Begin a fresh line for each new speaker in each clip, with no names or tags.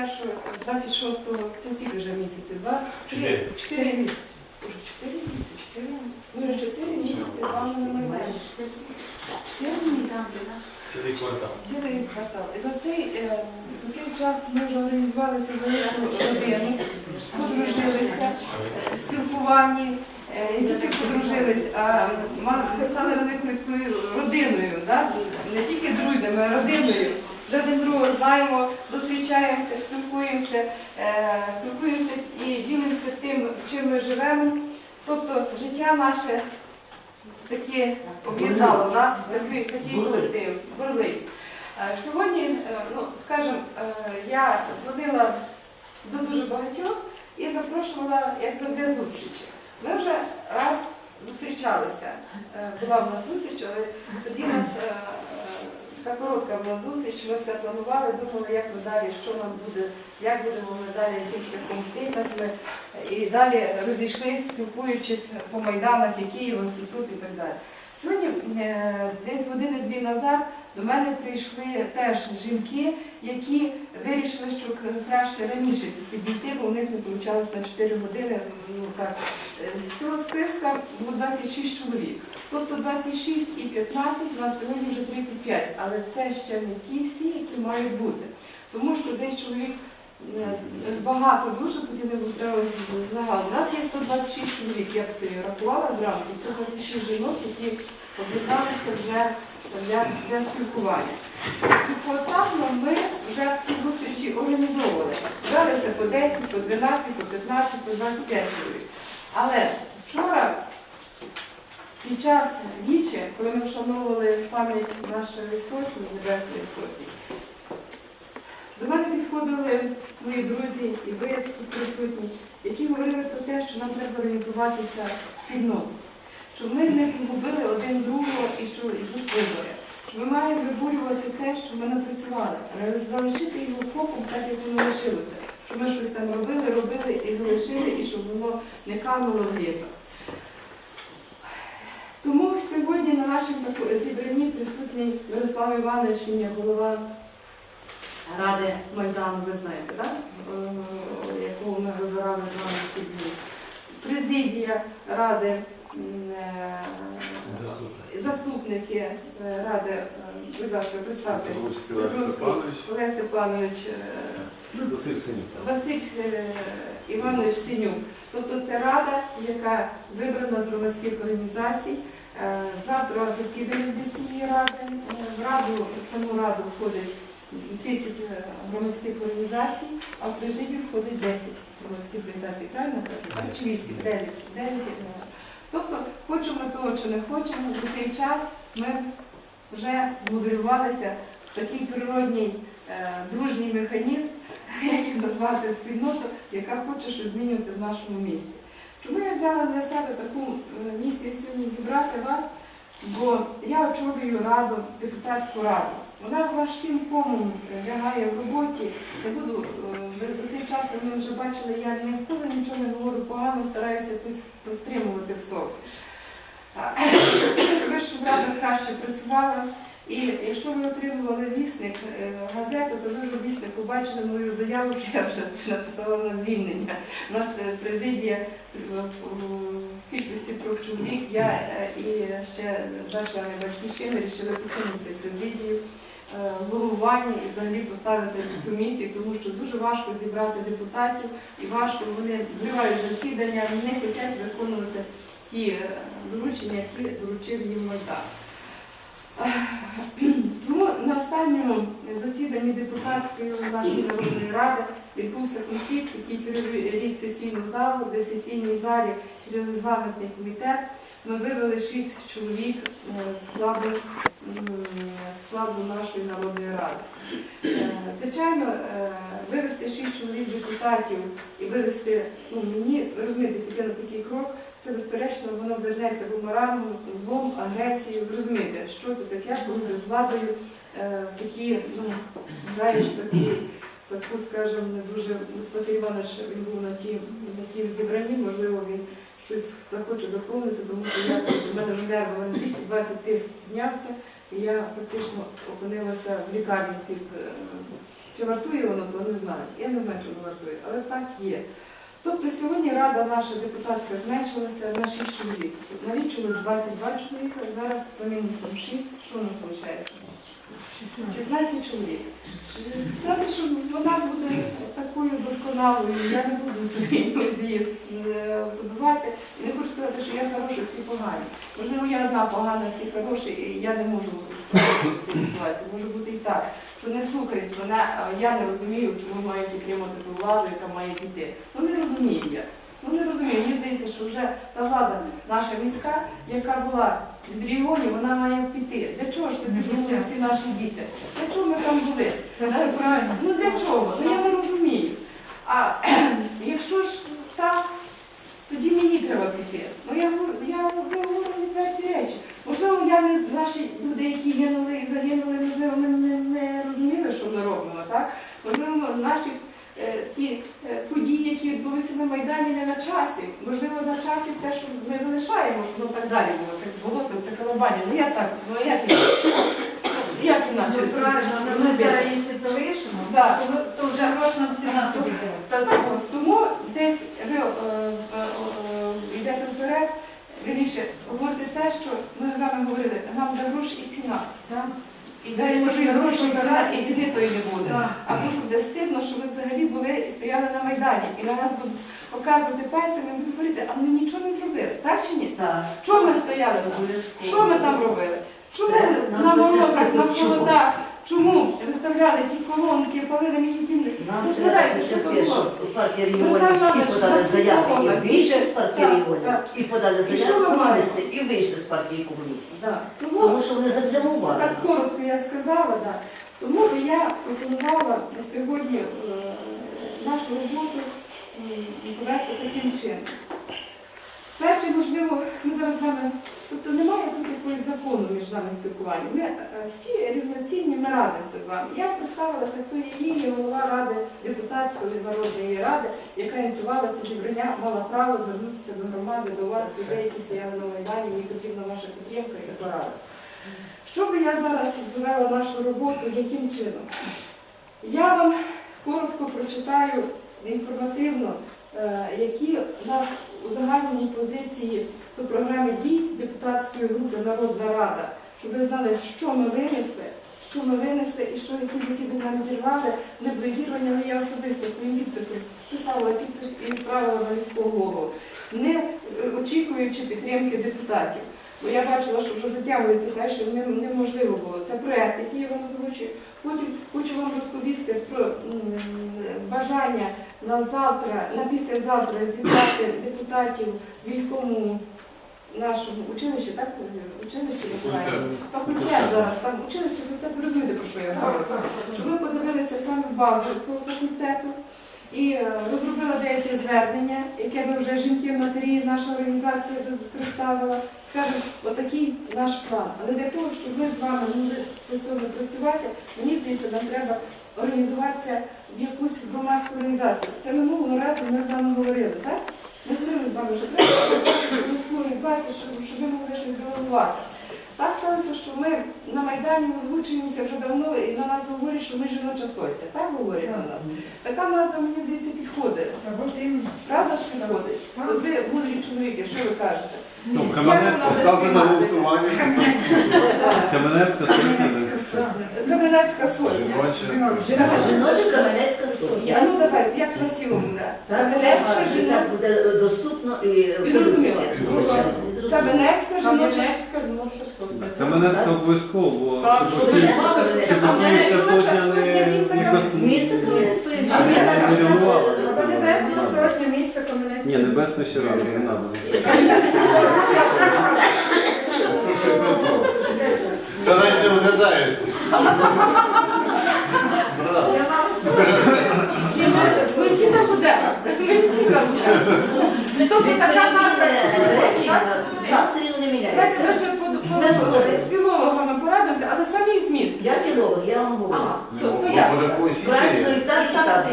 21, 26, це скільки вже місяців? Два?
Чотири.
Чотири місяці. Уже чотири місяці. Ми вже чотири місяці з вами на Майдані. Чотири місяці.
Цілий квартал.
Цілий квартал. І за цей, е, за цей час ми вже організувалися велику родину, подружилися, е, спілкуванні, е, не тільки подружились, а ма- ми стали великою такою родиною, да? не тільки друзями, а родиною. Вже один другого знаємо, зустрічаємося, спілкуємося, е, спілкуємося і ділимося тим, чим ми живемо. Тобто життя наше таке об'єднало нас такий, такий колектив, бурлий. Е, Сьогодні, е, ну, скажімо, я дзвонила до дуже багатьох і запрошувала якби для зустрічі. Ми вже раз зустрічалися. Була в нас зустріч, але тоді нас така коротка була зустріч, ми все планували, думали, як ми далі, що нам буде, як будемо ми далі яким шляхом йти. І далі розійшлися, спілкуючись по майданах і Києвах, і тут, і так далі. Сьогодні, е, десь години-дві назад, до мене прийшли теж жінки, які вирішили, що краще раніше підійти, бо у них не вийшло на 4 години. Ну, так. Е, З цього списка було 26 чоловік. Тобто 26 і 15, у нас сьогодні вже 35, але це ще не ті всі, які мають бути. Тому що десь чоловік багато дуже, тоді не треба загал. У нас є 126 чоловік, я б це рахувала зразу, 126 жінок, які об'єдналися вже для, для спілкування. І поетапно ми вже ті зустрічі організовували. Бралися по 10, по 12, по 15, по 25 чоловік. Але вчора, під час вічі, коли ми вшановували пам'ять нашої сотні, Небесної сотні, до мене підходили мої друзі і ви тут присутні, які говорили про те, що нам треба організуватися спільноту, що ми не погубили один другого і що йдуть вибори. Що ми маємо виборювати те, що ми напрацювали, але залишити його копом так, як воно лишилося. Що ми щось там робили, робили і залишили, і щоб воно не кануло в літо. Тому сьогодні на нашому зібранні присутній Мирослав Іванович, він є голова Ради Майдану, ви знаєте, так? Е, яку ми вибирали з вами всі дні. Президія Ради, е, заступники е, Ради, будь ласка, представте.
Олег Степанович.
Е,
Василь Синів.
Василь Іванович Синюк. Тобто це рада, яка вибрана з громадських організацій. Завтра засідання для цієї ради. В раду, в саму раду входить 30 громадських організацій, а в президію входить 10 громадських організацій. Правильно? Чи 8? 9. 9. е. Тобто, хочемо того чи не хочемо, за цей час ми вже змоделювалися в такий природній е, дружній механізм, як їх назвати спільноту, яка хоче щось змінювати в нашому місті. Чому я взяла для себе таку е, місію сьогодні зібрати вас? Бо я очолюю раду, депутатську раду. Вона важким комом лягає в роботі. Не буду е, за цей час ви вже бачили, я ніколи нічого не говорю погано, стараюся якось то стримувати в Хотілося б, щоб рада краще працювала. І якщо ви отримували вісник е, газету, то ви вже в віснику бачили мою заяву, що я вже написала на звільнення. У нас е, президія в кількості трьох чоловік, я і ще два члени батьківщини вирішили покинути президію, е, головування і взагалі поставити цю місію, тому що дуже важко зібрати депутатів і важко вони зривають засідання, не хочуть виконувати ті е, доручення, які доручив їм Майдан. Тому на останньому засіданні депутатської нашої народної ради відбувся конфлікт, який переріс сесійну залу, де в сесійній залі регламентний комітет. Ми вивели шість чоловік е, складу, складу нашої народної ради. Е, Звичайно, е, вивести шість чоловік депутатів і вивести, ну мені розумієте, піти на такий крок. Це безперечно, воно вернеться бумерангом, злом, агресією. Розумієте, що це таке, коли з владою в такі, ну, граєш такі, таку, скажімо, не дуже Василь Іванович він був на тім, на він щось захоче доповнити, тому що я в мене вже нерви на 220 тиск піднявся, і я практично опинилася в лікарні під е, Чи вартує воно, то не знаю. Я не знаю, воно вартує, але так є. Тобто сьогодні рада наша депутатська зменшилася на 6 чоловік. Налічилось 22 чоловіка, зараз за мінусом 6. Що у нас виходить? 16 чоловік. Сказати, що вона буде такою досконалою, я не буду собі з'їзд е, будувати. Не хочу сказати, що я хороша, всі погані. Можливо, я одна погана, всі хороші, і я не можу з цією ситуацією. Може бути і так, що не слухають мене, я не розумію, чому маю підтримати ту владу, яка має піти. Ну не розумію я. Ну не розумію. Мені здається, що вже та влада наша міська, яка була від регіонів, вона має піти. Для чого ж тоді були ці наші діти? Для чого ми там були? Ну для чого? Ну я не розумію. А якщо ж так, тоді мені треба піти. Ну я говорю, я ми відверті речі. Можливо, я не наші люди, які гинули і загинули, можливо, ми не, не розуміли, що ми робимо, так? Можливо, наші ті е, події, які відбулися на Майдані, не на часі. Можливо, на часі це, що ми залишаємо, щоб воно так далі було. Це болото, це колобання. Ну я так, ну як інакше? Як інакше?
Це
це
правильно, але ми зараз якщо залишимо,
Да.
то, вже грошна ціна тобі
Тому десь ви е, е, е, йдете вперед, вірніше, говорите те, що ми з вами говорили, нам де гроші і ціна.
Так.
І дай може, і гроші, і ціна, і ціни тої не буде. А просто буде стидно, що ми взагалі були і стояли на Майдані. І на нас будуть показувати пальцями і будуть говорити, а ми нічого не зробили. Так чи ні?
Так,
Чого ми стояли. Що ми там робили? Чому
ми
на морозах, на холодах? Чому виставляли ті колонки, палили мені ті? Ну, згадайте, що то було.
партія регіонів всі подали
на
заяви, і вийшли з партії регіонів, і подали
маємо?
провести, і вийшли з партії комуністів.
Тому
Тому що вони
Це
заплямували.
так коротко я сказала, тому я пропонувала на сьогодні е, нашу роботу м, повести таким чином. Перше, можливо, ми зараз з вами, тобто немає тут якогось закону між нами спілкування. Ми е, всі революційні, ми радимося з вами. Я представилася, хто є її, голова ради депутатської народної ради, яка ініціювала це зібрання, мала право звернутися до громади, до вас, людей, які стояли на Майдані, мені потрібна ваша підтримка і порада. Що би я зараз відбивала нашу роботу, яким чином? Я вам коротко прочитаю інформативно, е, які у нас узагальнені позиції до програми дій депутатської групи Народна Рада, щоб ви знали, що ми винесли, що ми винесли і що які засідання ми зірвали, не були зірвані, але я особисто своїм підписом писала підпис і відправила на міського голову, не е, очікуючи підтримки депутатів. Бо я бачила, що вже затягується те, що неможливо було. Це проект, який я вам озвучую. Потім хочу вам розповісти про бажання на завтра, на післязавтра зібрати депутатів військовому нашому училищі, так? Училище називається? Факультет зараз, там училище, факультет, ви розумієте, про що я говорю. Щоб ми подивилися саме базу цього факультету і е, розробила деяке звернення, яке ми вже жінки, матері, наша організація представила. Скажемо, отакий наш план. Але для того, щоб ми з вами могли по цьому працювати, мені здається, нам треба організуватися в якусь громадську організацію. Це минулого разу ми з вами говорили, так? Ми говорили з вами, що треба громадську організацію, щоб, щоб ми могли щось делегувати. Так сталося, що ми на Майдані озвучуємося вже давно і на нас говорять, що ми жіноча сотня. Так говорять на нас. Така назва, мені здається, підходить. Правда ж підходить? От ви мудрі чоловіки, що ви кажете?
Ну, Кам'янецька,
Ставте на голосування.
Кам'янецька сотня.
Кам'янецька сотня.
Жіноча.
Жіноча Кам'янецька
А
сотня.
ну давайте, як красиво буде. Кам'янецька жіноча.
так буде доступно і
зрозуміло. Кам'янецька жіноча.
Сотня.
Кам'янецька обов'язково, бо щоб сотня не, не просто
Місто Кам'янецької
не
сотні.
руйнувала.
Сотня, місто.
Ні, небесне ще рано, не треба.
Що ж не то? Це навіть не виглядається. Зразу.
Я мала сказати.
Ми всі там будемо. Ми всі там будемо. Тобто така назва. Так.
все рівно не
Давайте ми
міняється.
ще з філологами порадимося, але самі зміст.
Я філолог, я вам говорю.
Ага, то, то як?
Правильно, і так, і так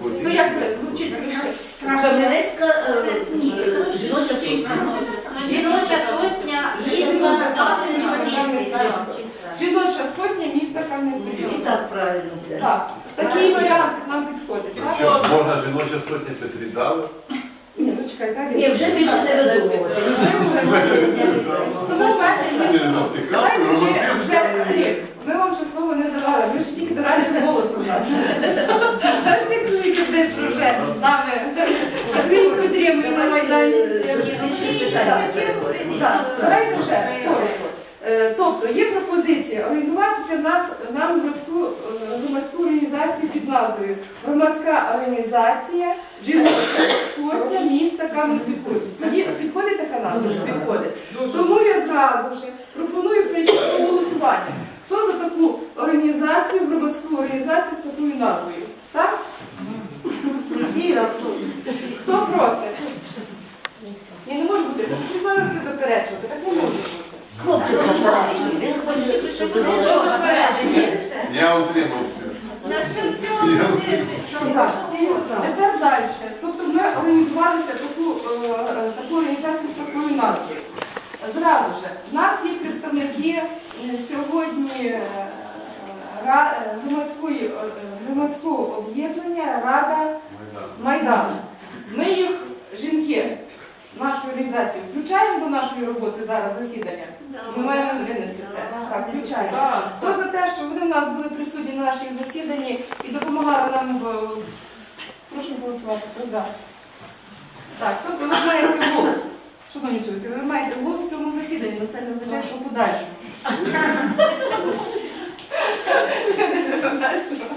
буде.
То як звучить?
Кам'янецька е, е, жіноча сотня.
Жіноча сотня міста Кам'янець-Подільський.
Жіноча сотня міста
І
Кам'янець-Подільський.
так правильно.
Так, такі
А можна жіноча сотня Петрі дали?
Ні, ну чекай, далі.
Ні, вже більше не видумувати.
Тому ми давайте вам ще слово не давали, ми ж тільки дорадчий голос у нас. Вже з нами підтримують на Майдані. Давайте вже коротко. Е, Тобто є пропозиція організуватися нас нам громадську, е, громадську організацію під назвою Громадська організація сотня міста Кам'янець-Підходить. Тоді підходить така назва? Підходить. Тому я зразу ж пропоную прийти до голосування. Хто за таку організацію, громадську організацію з такою назвою? Так? Хто проти? Ні, не може бути. Ну, Щось має хтось заперечувати, так не може бути.
Хлопчик заперечує, він хоче, щоб ви
Що заперечення?
Я утримався.
Так, Тепер далі. Тобто ми організувалися таку, е, е, таку організацію з такою назвою. Зразу ж, в нас є представники е, сьогодні е, е, громадського об'єднання Рада Майдану. Ми їх, жінки, нашу організацію, включаємо до нашої роботи зараз засідання. Ми маємо винести це. Так, включаємо. Хто за те, що вони в нас були присутні на нашій засіданні і допомагали нам в. Прошу голосувати, за. Так, тобто ви маєте голос. Шановні чоловіки, ви маєте голос в цьому засіданні, але це не означає, що подальшому. Ще не подальшого.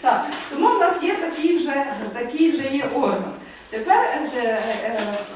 Так, тому в нас є такий вже, такий вже є орган. Тепер е, е, е,